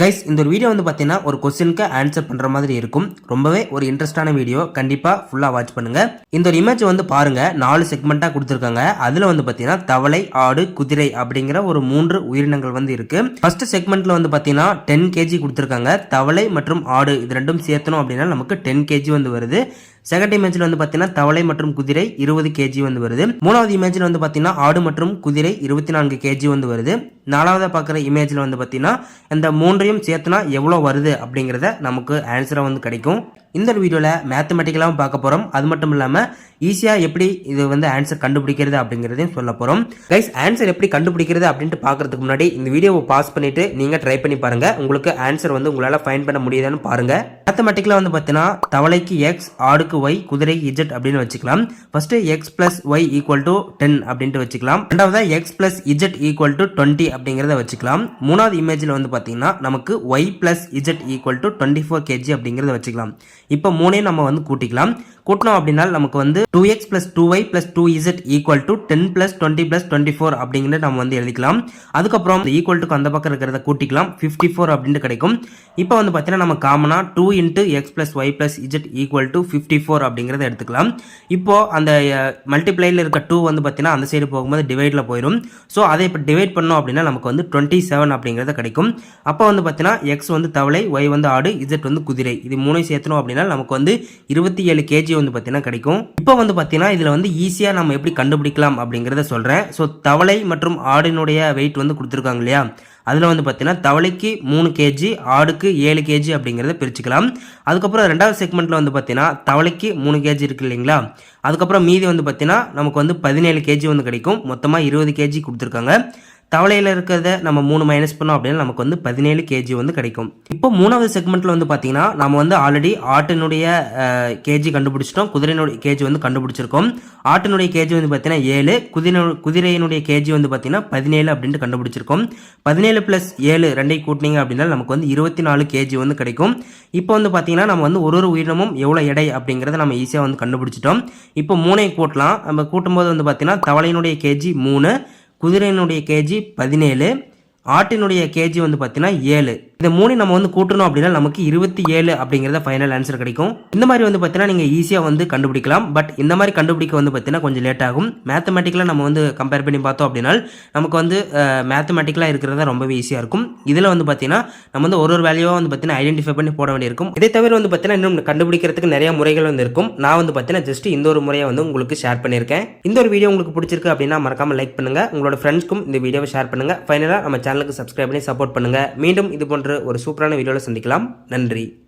Guys இந்த ஒரு video வந்து பார்த்தீங்கன்னா ஒரு கொஸ்டினுக்கு ஆன்சர் பண்ணுற மாதிரி இருக்கும். ரொம்பவே ஒரு இன்ட்ரெஸ்டான வீடியோ கண்டிப்பாக ஃபுல்லாக வாட்ச் பண்ணுங்க. இந்த ஒரு இமேஜ் வந்து பாருங்க. நாலு செக்மெண்ட்டாக கொடுத்துருக்காங்க. அதில் வந்து பார்த்தீங்கன்னா தவளை ஆடு குதிரை அப்படிங்கிற ஒரு மூன்று உயிரினங்கள் வந்து இருக்குது ஃபர்ஸ்ட் செக்மெண்ட்டில் வந்து பார்த்தீங்கன்னா டென் கேஜி கொடுத்துருக்காங்க. தவளை மற்றும் ஆடு இது ரெண்டும் சேர்த்தணும் அப்படின்னா நமக்கு டென் கேஜி வந்து வருது. செகண்ட் இமேஜ்ல வந்து பார்த்தீங்கன்னா தவளை மற்றும் குதிரை இருபது கேஜி வந்து வருது. மூணாவது இமேஜ்ல வந்து பார்த்தீங்கன்னா ஆடு மற்றும் குதிரை இருபத்தி நான்கு கேஜி வந்து வருது. நாலாவதா பார்க்குற இமேஜ்ல வந்து பார்த்தீங்கன்னா இந்த மூன்றையும் சேர்த்துனா எவ்வளோ வருது அப்படிங்கிறத நமக்கு ஆன்சராக வந்து கிடைக்கும். இந்த வீடியோவில் மேத்தமெட்டிக்கலாகவும் பார்க்க போகிறோம் அது மட்டும் இல்லாமல் ஈஸியாக எப்படி இது வந்து ஆன்சர் கண்டுபிடிக்கிறது அப்படிங்கிறதையும் சொல்ல போகிறோம் கைஸ் ஆன்சர் எப்படி கண்டுபிடிக்கிறது அப்படின்ட்டு பார்க்கறதுக்கு முன்னாடி இந்த வீடியோவை பாஸ் பண்ணிட்டு நீங்கள் ட்ரை பண்ணி பாருங்கள் உங்களுக்கு ஆன்சர் வந்து உங்களால் ஃபைன் பண்ண முடியுதான்னு பாருங்கள் மேத்தமெட்டிக்கலாக வந்து பார்த்தீங்கன்னா தவளைக்கு எக்ஸ் ஆடுக்கு ஒய் குதிரைக்கு இஜெட் அப்படின்னு வச்சுக்கலாம். First X plus Y equal to ten அப்படின்ட்டு வச்சுக்கலாம். ரெண்டாவதாக X plus Z equal to twenty அப்படிங்கிறத வச்சுக்கலாம். மூணாவது இமேஜில் வந்து பார்த்தீங்கன்னா நமக்கு Y plus Z equal to twenty four KG அப்படிங்கிறத வச்சுக்கலாம். இப்போ மூணையும் நம்ம வந்து கூட்டிக்கலாம். கூட்டினோம் அப்படின்னா நமக்கு வந்து two X plus two Y plus two Z equal to ten plus twenty plus twenty four அப்படிங்கிற நம்ம வந்து எழுதிக்கலாம். அதுக்கப்புறம் ஈக்குவல் டுக்கு அந்த பக்கம் இருக்கிறத கூட்டிக்கலாம். ஃபிஃப்டி ஃபோர் அப்படின்ட்டு கிடைக்கும். இப்போ வந்து பார்த்தீங்கன்னா நம்ம காமனாக two into X plus Y plus Z equal to fifty four அப்படிங்கிறத எடுத்துக்கலாம். இப்போ அந்த மல்டிப்ளைல இருக்க டூ வந்து பார்த்தீங்கன்னா அந்த சைடு போகும்போது டிவைடில் போயிடும் ஸோ அதை இப்போ டிவைட் பண்ணோம் அப்படின்னா நமக்கு வந்து டுவெண்ட்டி செவன் அப்படிங்கிறத கிடைக்கும். அப்போ வந்து பார்த்தீங்கன்னா எக்ஸ் வந்து தவளை ஒய் வந்து ஆடு இஜெட் வந்து குதிரை. இது மூணையும் சேர்த்தணும் அப்படின்னா நமக்கு வந்து இருபத்தி ஏழு கேஜி வந்து பார்த்தீங்கன்னா கிடைக்கும். இப்போ வந்து பார்த்தீங்கன்னா இதில் வந்து ஈஸியாக நம்ம எப்படி கண்டுபிடிக்கலாம் அப்படிங்கிறத சொல்கிறேன் ஸோ தவளை மற்றும் ஆடினுடைய வெயிட் வந்து கொடுத்துருக்காங்க இல்லையா? அதில் வந்து பார்த்தீங்கன்னா தவளைக்கு மூணு கேஜி ஆடுக்கு ஏழு கேஜி அப்படிங்கிறத பிரிச்சுக்கலாம். அதுக்கப்புறம் ரெண்டாவது செக்மெண்ட்டில் வந்து பார்த்தீங்கன்னா தவளைக்கு மூணு கேஜி இருக்கு இல்லைங்களா? அதுக்கப்புறம் மீதி வந்து பார்த்தீங்கன்னா நமக்கு வந்து பதினேழு கேஜி வந்து கிடைக்கும். மொத்தமாக இருபது கேஜி கொடுத்துருக்காங்க. தவளையில் இருக்கிறத நம்ம மூணு மைனஸ் பண்ணோம் அப்படின்னா நமக்கு வந்து பதினேழு கேஜி வந்து கிடைக்கும். இப்போ மூணாவது செக்மெண்ட்டில் வந்து பார்த்தீங்கன்னா நம்ம வந்து ஆல்ரெடி ஆட்டினுடைய கேஜி கண்டுபிடிச்சிட்டோம். குதிரையினுடைய கேஜி வந்து கண்டுபிடிச்சிருக்கோம். ஆட்டினுடைய கேஜி வந்து பார்த்தீங்கன்னா ஏழு குதிரை குதிரையினுடைய கேஜி வந்து பார்த்தீங்கன்னா பதினேழு அப்படின்ட்டு கண்டுபிடிச்சிருக்கோம். பதினேழு ப்ளஸ் ஏழு ரெண்டை கூட்டினீங்க அப்படின்னா நமக்கு வந்து இருபத்தி நாலு கேஜி வந்து கிடைக்கும். இப்போ வந்து பார்த்தீங்கன்னா நம்ம வந்து ஒரு ஒரு உயிரினமும் எவ்வளோ எடை அப்படிங்கிறத நம்ம ஈஸியாக வந்து கண்டுபிடிச்சிட்டோம். இப்போ மூணையும் கூட்டலாம். நம்ம கூட்டும்போது வந்து பார்த்தீங்கன்னா தவளையினுடைய கேஜி மூணு குதிரையினுடைய கேஜி பதினேழு ஆட்டினுடைய கேஜி வந்து பார்த்தீங்கன்னா ஏழு. இந்த மூணு நம்ம வந்து கூட்டணும் அப்படின்னா நமக்கு இருபத்தி ஏழு அப்படிங்கிறத ஃபைனல் ஆன்சர் கிடைக்கும். இந்த மாதிரி வந்து பார்த்தீங்கன்னா நீங்கள் ஈஸியாக வந்து கண்டுபிடிக்கலாம். பட் இந்த மாதிரி கண்டுபிடிக்க வந்து பார்த்தீங்கன்னா கொஞ்சம் லேட் ஆகும். மேத்தமெட்டிக்கலாக நம்ம வந்து கம்பேர் பண்ணி பார்த்தோம் அப்படின்னா நமக்கு வந்து மேத்தமெட்டிக்கலாக தான் ரொம்பவே ஈஸியாக இருக்கும். இதில் வந்து பார்த்தீங்கன்னா நம்ம வந்து ஒரு ஒரு வேல்யூவாக வந்து பார்த்தீங்கன்னா ஐடென்டிஃபை பண்ணி போட வேண்டியிருக்கும். இதை தவிர வந்து பார்த்தீங்கன்னா இன்னும் கண்டுபிடிக்கிறதுக்கு நிறைய முறைகள் வந்து இருக்கும். நான் வந்து பார்த்தீங்கன்னா ஜஸ்ட் இந்த ஒரு முறையை வந்து உங்களுக்கு ஷேர் பண்ணியிருக்கேன். இந்த ஒரு வீடியோ உங்களுக்கு பிடிச்சிருக்கு அப்படின்னா மறக்காம லைக் பண்ணுங்கள் உங்களோட ஃப்ரெண்ட்ஸ்க்கும் இந்த வீடியோவை ஷேர் பண்ணுங்க. ஃபைனலாக நம்ம சேனலுக்கு சப்ஸ்கிரைப் பண்ணி சப்போர்ட் பண்ணுங்கள் மீண்டும் இது போன்ற ஒரு சூப்பரான வீடியோவில் சந்திக்கலாம். நன்றி.